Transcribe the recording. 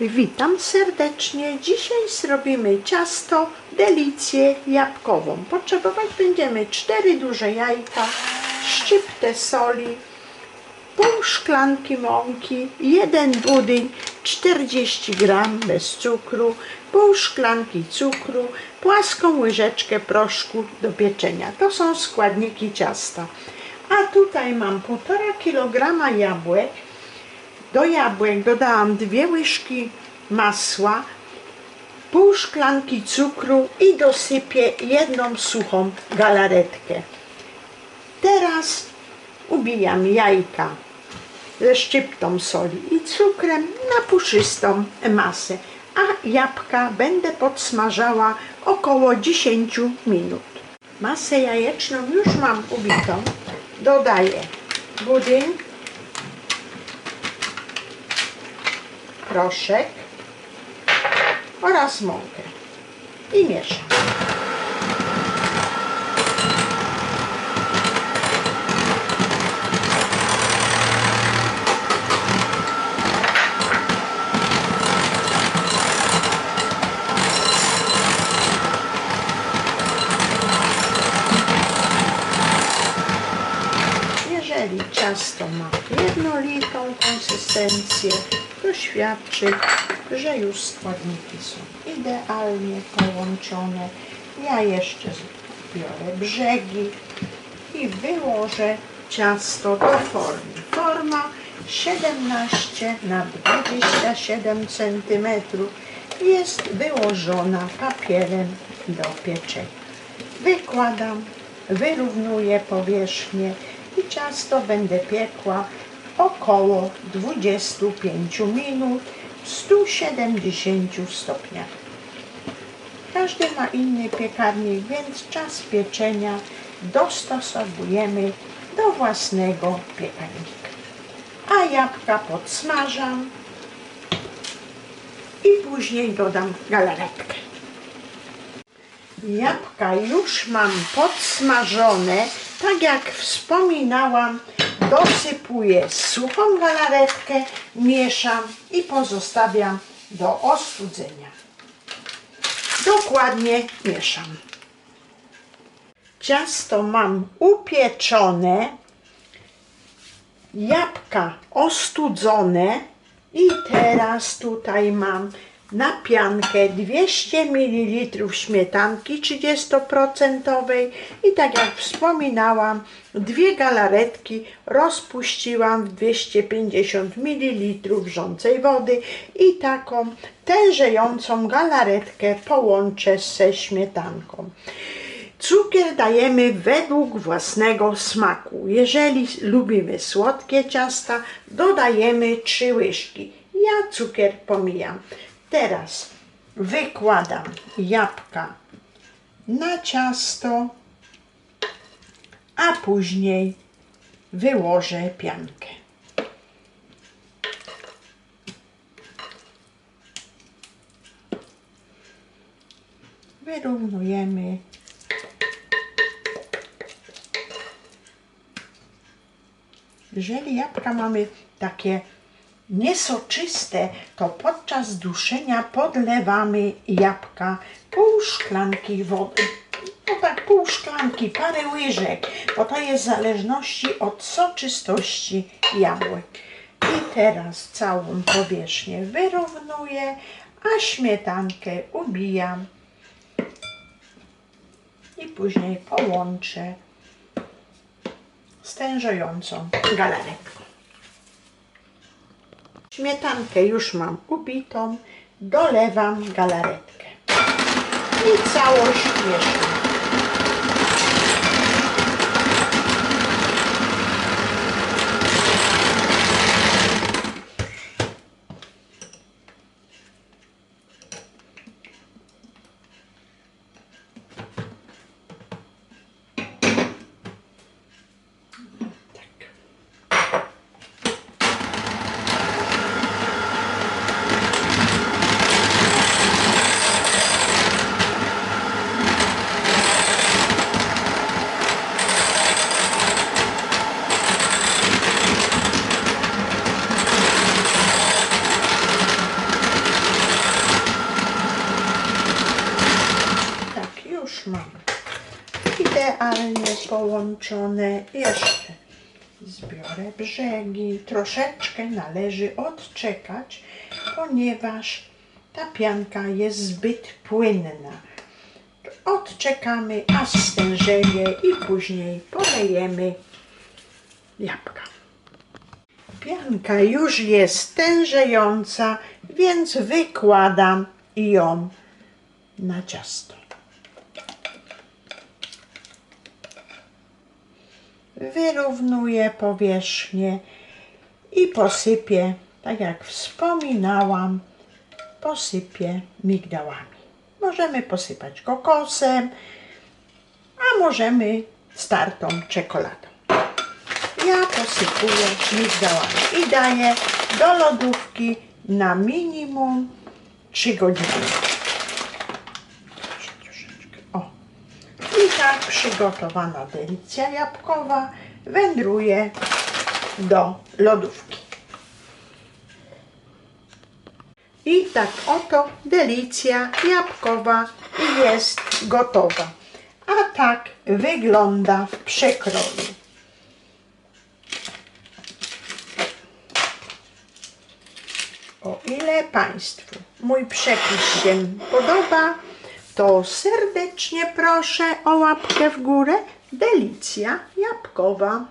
Witam serdecznie. Dzisiaj zrobimy ciasto delicję jabłkową. Potrzebować będziemy 4 duże jajka, szczyptę soli, pół szklanki mąki, jeden budyń, 40 gram bez cukru, pół szklanki cukru, płaską łyżeczkę proszku do pieczenia. To są składniki ciasta. A tutaj mam 1,5 kg jabłek, do jabłek dodałam dwie łyżki masła, pół szklanki cukru i dosypię jedną suchą galaretkę. Teraz ubijam jajka ze szczyptą soli i cukrem na puszystą masę, a jabłka będę podsmażała około 10 minut. Masę jajeczną już mam ubitą. Dodaję budyń, proszek oraz mąkę i mieszam. Jeżeli ciasto ma jednolitą konsystencję, to świadczy, że już składniki są idealnie połączone. Ja jeszcze biorę brzegi i wyłożę ciasto do formy. Forma 17 na 27 cm jest wyłożona papierem do pieczenia. Wykładam, wyrównuję powierzchnię i ciasto będę piekła około 25 minut w 170 stopniach. Każdy ma inny piekarnik, więc czas pieczenia dostosowujemy do własnego piekarnika. A jabłka podsmażam i później dodam galaretkę. Jabłka już mam podsmażone, tak jak wspominałam, dosypuję suchą galaretkę, mieszam i pozostawiam do ostudzenia. Dokładnie mieszam. Ciasto mam upieczone, jabłka ostudzone i teraz tutaj mam na piankę 200 ml śmietanki 30% i tak jak wspominałam, dwie galaretki rozpuściłam w 250 ml wrzącej wody i taką tężejącą galaretkę połączę ze śmietanką. Cukier dajemy według własnego smaku. Jeżeli lubimy słodkie ciasta, dodajemy 3 łyżki. Ja cukier pomijam. Teraz wykładam jabłka na ciasto, a później wyłożę piankę. Wyrównujemy Jeżeli jabłka mamy takie niesoczyste, to podczas duszenia podlewamy jabłka pół szklanki wody. No tak, pół szklanki, parę łyżek, bo to jest w zależności od soczystości jabłek. I teraz całą powierzchnię wyrównuję, a śmietankę ubijam i później połączę stężującą galaretką. Śmietankę już mam ubitą, dolewam galaretkę i całość mieszam. Tak. Idealnie połączone. Jeszcze zbiorę brzegi. Troszeczkę należy odczekać, ponieważ ta pianka jest zbyt płynna. Odczekamy, aż stężeje i później polejemy jabłka. Pianka już jest tężejąca, więc wykładam ją na ciasto. Wyrównuję powierzchnię i posypię, tak jak wspominałam, posypię migdałami. Możemy posypać kokosem, a możemy startą czekoladą. Ja posypuję migdałami i daję do lodówki na minimum 3 godziny. Jeszcze troszeczkę. O. I tak przygotowana delicja jabłkowa wędruje do lodówki. I tak oto delicja jabłkowa jest gotowa. A tak wygląda w przekroju. O ile Państwu mój przepis się podoba, to serdecznie proszę o łapkę w górę. Delicja jabłkowa.